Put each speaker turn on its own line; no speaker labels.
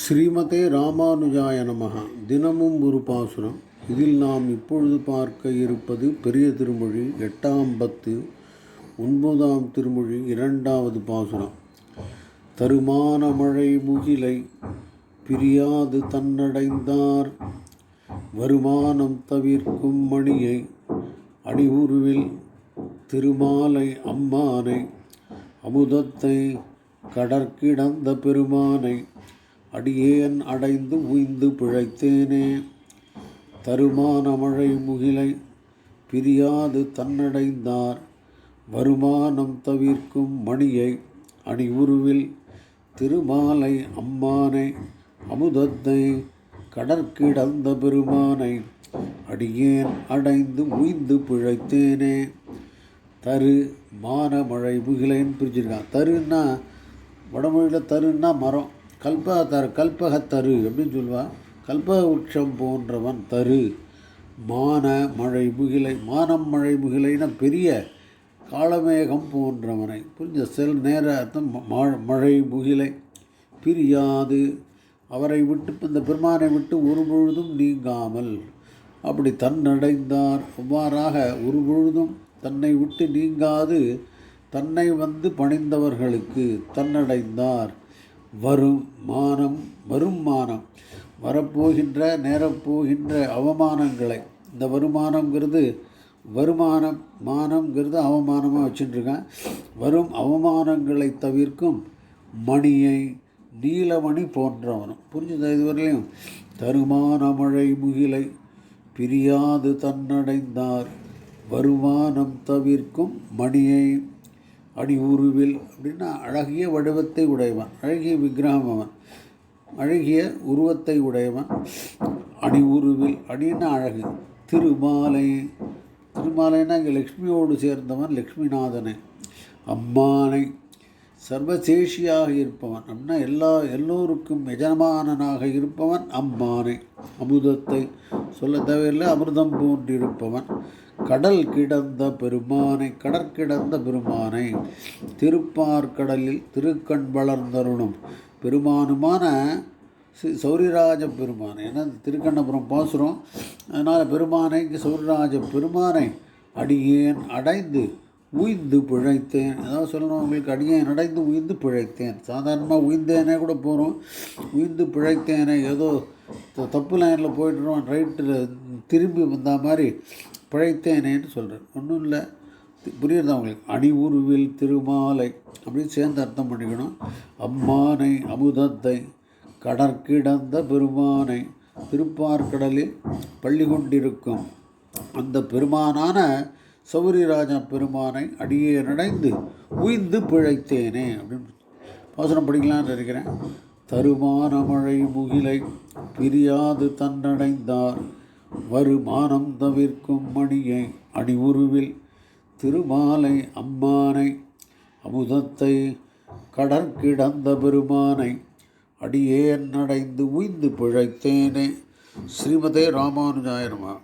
ஸ்ரீமதே ராமானுஜாய நமக தினமும் ஒரு பாசுரம். இதில் நாம் இப்பொழுது பார்க்க இருப்பது பெரிய திருமொழி எட்டாம் பத்து ஒன்பதாம் திருமொழி இரண்டாவது பாசுரம். தருமான மழை முகிலை பிரியாது தன்னடைந்தார். வருமானம் தவிர்க்கும் மணியை அடிவுருவில் திருமாலை அம்மானை அமுதத்தை கடற்கிடந்த பெருமானை அடியேன் அடைந்து உய்ந்து பிழைத்தேனே. தருமான மழை முகிலை பிரியாது தன்னடைந்தார். வருமானம் தவிர்க்கும் மணியை அணிவுருவில் திருமாலை அம்மானை அமுதத்தை கடற்கிடந்த பெருமானை அடியேன் அடைந்து உய்ந்து பிழைத்தேனே. தரு மான மழை முகிலைன்னு பிரிச்சிருக்கான் தருன்னா வடமொழியில் தருன்னா மரம். கல்பக தரு கல்பகத்தரு அப்படின்னு சொல்லுவான் கல்பக உட்சம் போன்றவன் தரு. மான மழை முகிலை மானம் மழை முகிலைன்னா பெரிய காளமேகம் போன்றவனை. புரிஞ்ச செல் நேர அர்த்தம் ம- மழை முகிலை. பிரியாது. அவரை விட்டு இந்த பெருமானை விட்டு ஒரு பொழுதும் நீங்காமல் அப்படி தன்னடைந்தார். அவ்வாறாக ஒரு பொழுதும் தன்னை விட்டு நீங்காது. தன்னை வந்து பணிந்தவர்களுக்கு தன்னடைந்தார். வரும் மானம் வரும் மானம் வரப்போகின்ற நேரப்போகின்ற அவமானங்களை. இந்த வருமானங்கிறது வருமானம் மானம்ங்கிறது அவமானமாக வச்சுட்டுருக்கேன். வரும் அவமானங்களை தவிர்க்கும் மணியை நீலமணி போன்றவனும். புரிஞ்சுதா இதுவரையிலையும்? தருமான மழை முகிலை பிரியாது தன்னடைந்தார். வருமானம் தவிர்க்கும் மணியை அடி உருவில் அப்படின்னா அழகிய வடிவத்தை உடையவன் அழகிய விக்கிரகம் அவன். அழகிய உருவத்தை உடையவன் அடி உருவில் அடின்னா அழகு. திருமாலை. திருமாலைன்னா இங்கே லக்ஷ்மியோடு சேர்ந்தவன் லக்ஷ்மிநாதனை. அம்மானை. சர்வசேஷியாக இருப்பவன். அப்படின்னா எல்லா எல்லோருக்கும் எஜமானனாக இருப்பவன் அம்மானை. அமுதத்தை சொல்ல தேவையில்லை அமிர்தம் போன்றிருப்பவன். கடல் கிடந்த பெருமானை கடற்கிடந்த பெருமானை திருப்பார்கடலில் திருக்கண் வளர்ந்தருணும் பெருமானுமான சௌரிராஜ பெருமானை ஏன்னா இந்த திருக்கண்ணபுரம் பாசுரம்? அதனால் பெருமானை இங்கே சௌரிராஜ பெருமானை அடியேன் அடைந்து உய்ந்து பிழைத்தேன். ஏதாவது சொல்லணும் உங்களுக்கு அடியேன் நடந்து உய்ந்து பிழைத்தேன். சாதாரணமாக உய்ந்தேனே கூட போகிறோம் உய்ந்து பிழைத்தேனே ஏதோ தப்பு லைனில் போயிட்டுருவோம் ரைட்டில் திரும்பி வந்த மாதிரி பிழைத்தேனேன்னு சொல்கிறேன் ஒன்றும் இல்லை. புரியுறதா உங்களுக்கு? அணி உருவில் திருமாலை அப்படின்னு சேர்ந்து அர்த்தம் பண்ணிக்கணும். அம்மானை அமுதத்தை கடற்கிடந்த பெருமானை திருப்பார்கடலில் பள்ளி கொண்டிருக்கும். அந்த பெருமானான சௌரிராஜ பெருமானை அடியே நடைந்து உய்ந்து பிழைத்தேனே அப்படின்னு வாசனம் படிக்கலான்னு இருக்கிறேன் தருமான மழை முகிலை பிரியாது தன்னடைந்தார். வருமானம் தவிர்க்கும் மணியை அணிவுருவில் உருவில் திருமாலை அம்மானை அமுதத்தை கடற்கிடந்த பெருமானை அடியேன் அடைந்து உய்ந்து பிழைத்தேனே. ஸ்ரீமதே ராமானுஜாயனமா